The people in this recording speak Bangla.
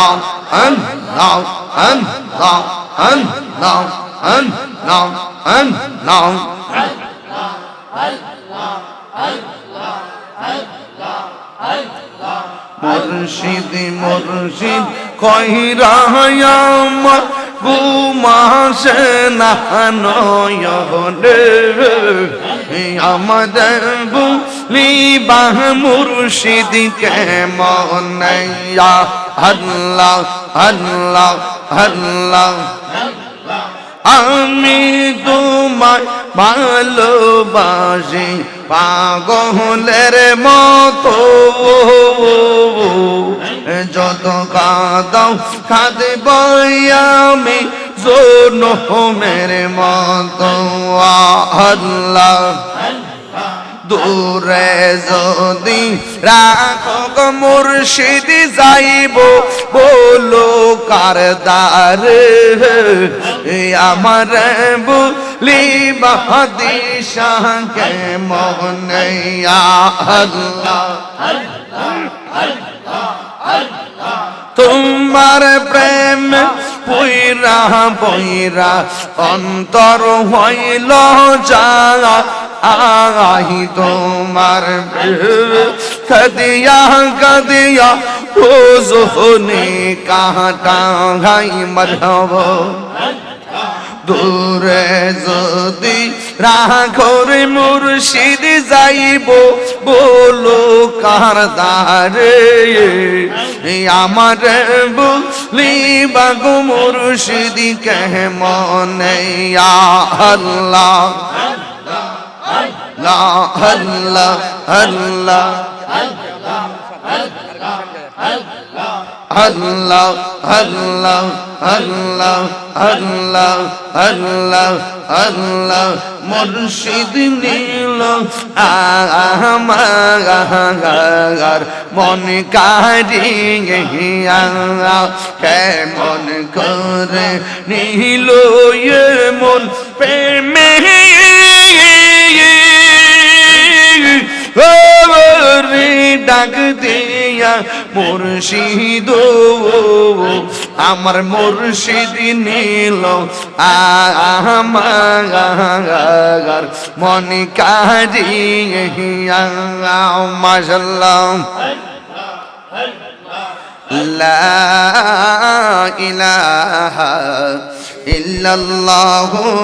now, and now, and now, and now, and now, and now. Murshidi মুর্শিদ কহিরাহায়া আমার ঘুমাসে না নয়নে আমাদের বুক বাহ মুর্শিদ কেমন আল্লাহ আল্লাহ আল্লাহ। আমি তোমায় ভালোবাসি, পাগলের মতো। যত কাদাও কাঁদব আমি জোনমের মতো। আল্লাহ। দূরে যদি রাখক মুর্শিদ যাইব, বলো কারদার আমার বলিবা বাহাদি মনয়া আল্লাহ, তোমার প্রেম পুইরা পইরা অন্তর হইল যা আহি তোমার কদিয়া কদিয়া ও জোহনে কাটা হাই মরহব দূরে যদি রাখর মুর্শিদ যাইব, বলো কার দারে আমার বলি বাগো মুর্শিদ কেমন আল্লাহ? লা আল্লাহ আল্লাহ আল্লাহ আল্লাহ আল্লাহ আল্লাহ আল্লাহ আল্লাহ মুর্শিদ নীল আমার মন কারিয়া কেমন করে নীল মন প্রেমে ডাক দিয়া মুর্শিদ আমার মুর্শিদ নীল। আমার মন কারিয়া মাশাল্লাহ লা ইল্লাল্লাহু।